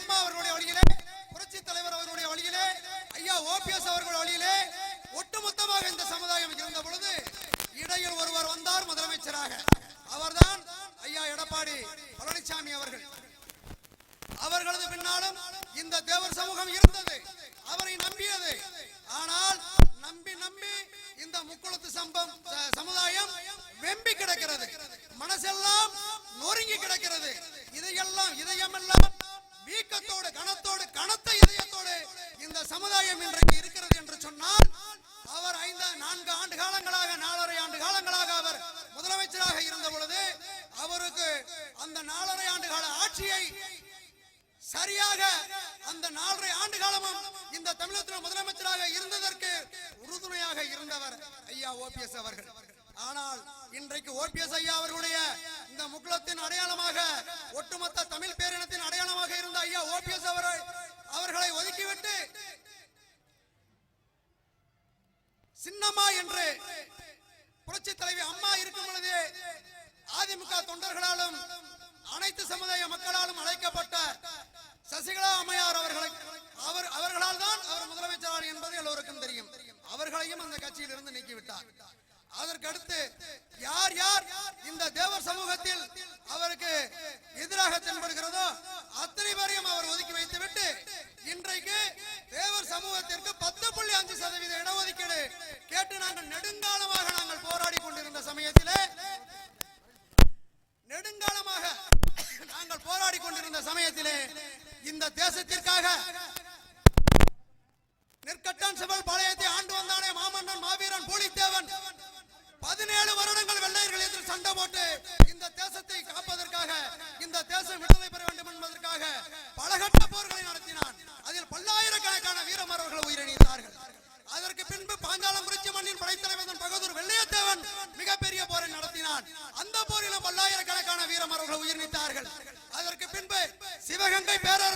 அம்மா அவர்களுடைய வழியிலே புரட்சி தலைவர் அவர்களுடைய வழியிலே ஐயா ஓபிஎஸ் அவர்கள் வழியிலே ஒட்டுமொத்தமாக இந்த சமுதாயம் இருந்த பொழுது இடையில் ஒருவர் வந்தார் முதலமைச்சராக. அவர்தான் ஐயா எடப்பாடி பழனிசாமி அவர்கள். அவர்களது பின்னாலும் இந்த தேவர் சமூகம் இருந்தது. அவரை நம்பியது. ஆனால் நம்பி நம்பி இந்த முக்குளத்து சம்பம் சமுதாயம் வெம்பி கிடக்கிறது. மனசெல்லாம் நொறுங்கி கிடக்கிறது. இதையெல்லாம் இதயமெல்லாம் சமுதாயம் இன்றைக்கு இருக்கிறது என்று சொன்னால் அவர் ஐந்து நான்கு ஆண்டு காலங்களாக நாலரை ஆண்டு காலங்களாக அவர் முதலமைச்சராக இருந்த பொழுது அவருக்கு அந்த நாலரை ஆண்டு கால ஆட்சியை சரியாக அந்த நாலரை ஆண்டு காலமும் இந்த தமிழகத்தில் முதலமைச்சராக இருந்ததற்கு உறுதுணையாக இருந்தவர் ஐயா ஓபிஎஸ் அவர்கள். ஆனால் இன்றைக்கு ஓபிஎஸ் ஐயா அவர்களுடைய இந்த முக்குளத்தின் அடையாளமாக ஒட்டுமொத்த தமிழ் பேரினத்தின் அடையாளமாக இருந்த ஐயா ஓபிஎஸ் அவர்கள் சின்னம்மா என்று புரட்சி தலைவி அம்மா இருக்கும் பொழுது அதிமுக தொண்டர்களாலும் அனைத்து சமுதாய மக்களாலும் அழைக்கப்பட்ட சசிகலா அம்மையார் அவர்களை அவர் அவர்களால் தான் அவர் முதலமைச்சர் என்பது எல்லோருக்கும் தெரியும். அவர்களையும் அந்த கட்சியில் இருந்து நீக்கிவிட்டார். அதற்கடுத்து யார் யார் இந்த தேவர் சமூகத்தில் அவருக்கு எதிராக தென்படுகிறதோ அத்தனை பேரையும் அவர் ஒதுக்கி வைத்துவிட்டு இன்றைக்கு தேவர் சமூகத்திற்கு தேசத்திற்காக நெற்கட்டான் சிவல் பாளையத்தை ஆண்டு வந்தானே மாமன்னன் மாவீரன் பூலித்தேவன். பதினேழு வருடங்கள் வெள்ளையர்கள் எதிர் சண்டை போட்டு இந்த தேசத்தை காப்பதற்காக இந்த தேசம் விடுதலை பெற வேண்டும் என்பதற்காக பலகட்ட போர்களை நடத்தினான். அதில் பல்லாயிரக்கணக்கான வீரமரவர்கள் உயிரிழந்தார்கள். அதற்கு பின்பு பாஞ்சாலங்குறிச்சி மண்ணின் படைத்தலைவன் பகதூர் வெள்ளையத்தேவன் மிகப்பெரிய போரை நடத்தினான். அந்த போரிலும் பல்லாயிரக்கணக்கான வீரமரவர்கள் உயிரிழந்தார்கள் அதற்கு பின்பு சிவகங்கை பேரரசர்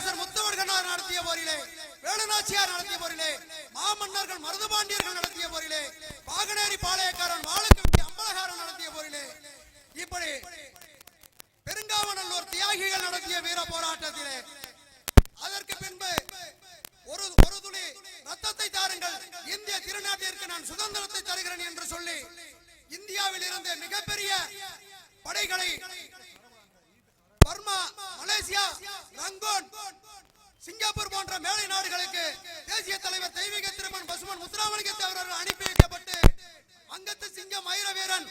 போரிலே வேலுநாச்சியார் நடத்திய போரிலே மாமன்னர்கள் மருதுபாண்டியர்கள் நடத்திய போரிலே பாகனேரி பாளையக்காரன் வாழக்கவி அம்பலகாரன் நடத்திய போரிலே இப்படி பெருங்காவநல்லூர் தியாகிகள் நடத்திய வீர போராட்டத்திலே அதற்கு பின்பு ஒரு ஒரு துளி ரத்தத்தை தாருங்கள். இந்திய திருநாட்டிற்கு நான் சுதந்திரத்தை தருகிறேன் என்று சொல்லி இந்தியாவில் இருந்து மிகப்பெரிய படைகளை பர்மா மலேசியா ரங்கோன் சிங்கப்பூர் போன்ற மேலை நாடுகளுக்கு தேசிய தலைவர் தெய்வீக திருமன் பசுமன் முத்துராமலிங்க தேவர்கள் அனுப்பி வைக்கப்பட்டு அங்கத்து சிங்கம் ஐர வீரன்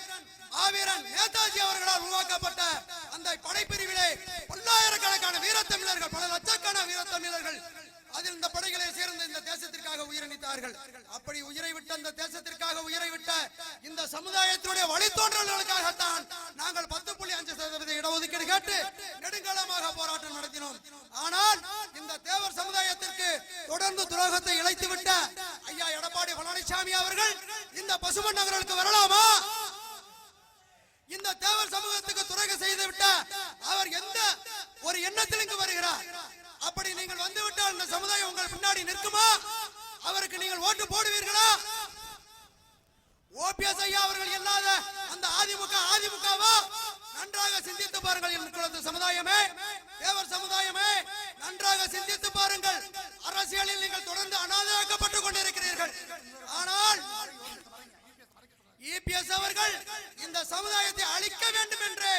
ஆவீரன் நேதாஜி அவர்களால் உருவாக்கப்பட்ட அந்த படைப்பிரிவிலே பல்லாயிரக்கணக்கான வீரத்தமிழர்கள் பல லட்சக்கணக்கான வீரத்தமிழர்கள் அதில் இந்த படைகளை சேர்ந்த இந்த தேசத்திற்காக உயிரணித்தார்கள். அப்படி உயிரை விட்ட அந்த தேசத்திற்காக உயிரை விட்ட இந்த சமுதாயத்தினுடைய வழித்தோன்றல்களுக்காகத்தான் நாங்கள் பத்து புள்ளி அஞ்சு சதவீதம் தொடர்ந்து இழைத்து விட்ட ஐயா எடப்பாடி பழனிசாமி அவர்கள் இந்த பசுமன் நகர்களுக்கு வரலாமா? இந்த தேவர் சமூகத்துக்கு துரோகம் செய்து விட்ட அவர் எந்த ஒரு எண்ணத்தில் இங்கு வருகிறார்? அப்படி நீங்கள் வந்து விட்டால் இந்த சமுதாயம் உங்கள் பின்னாடி நிற்குமா? அவருக்கு நீங்கள் ஓட்டு போடுவீர்களா? ஓபிஎஸ் ஐயா அவர்கள் இல்லாத அந்த அதிமுக அதிமுகவா? நன்றாக சிந்தித்து பாருங்கள் என் சமுதாயமே. தொடர்ந்து அனாதையாக்கப்பட்டுக் கொண்டிருக்கிறீர்கள். ஆனால் இபிஎஸ் அவர்கள் இந்த சமுதாயத்தை அழிக்க வேண்டும் என்று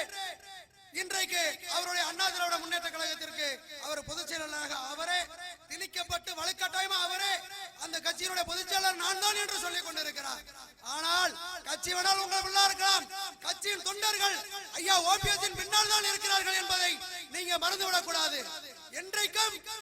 இன்றைக்கு அவருடைய அண்ணா திராவிட முன்னேற்ற கழகத்திற்கு அவர் பொதுச் செயலாளராக அவரே திணிக்கப்பட்டு வலுக்கட்டாயமா அவரே அந்த கட்சியினுடைய பொதுச் செயலாளர் நான் தான் என்று சொல்லிக் கொண்டிருக்கிறார். ஆனால் கட்சி வேணால் உங்கள் பிள்ளை இருக்கலாம். கட்சியின் தொண்டர்கள் ஐயா ஓபிஎஸ் பின்னால் தான் இருக்கிறார்கள் என்பதை நீங்க மறந்துவிடக் கூடாது. என்றைக்கும்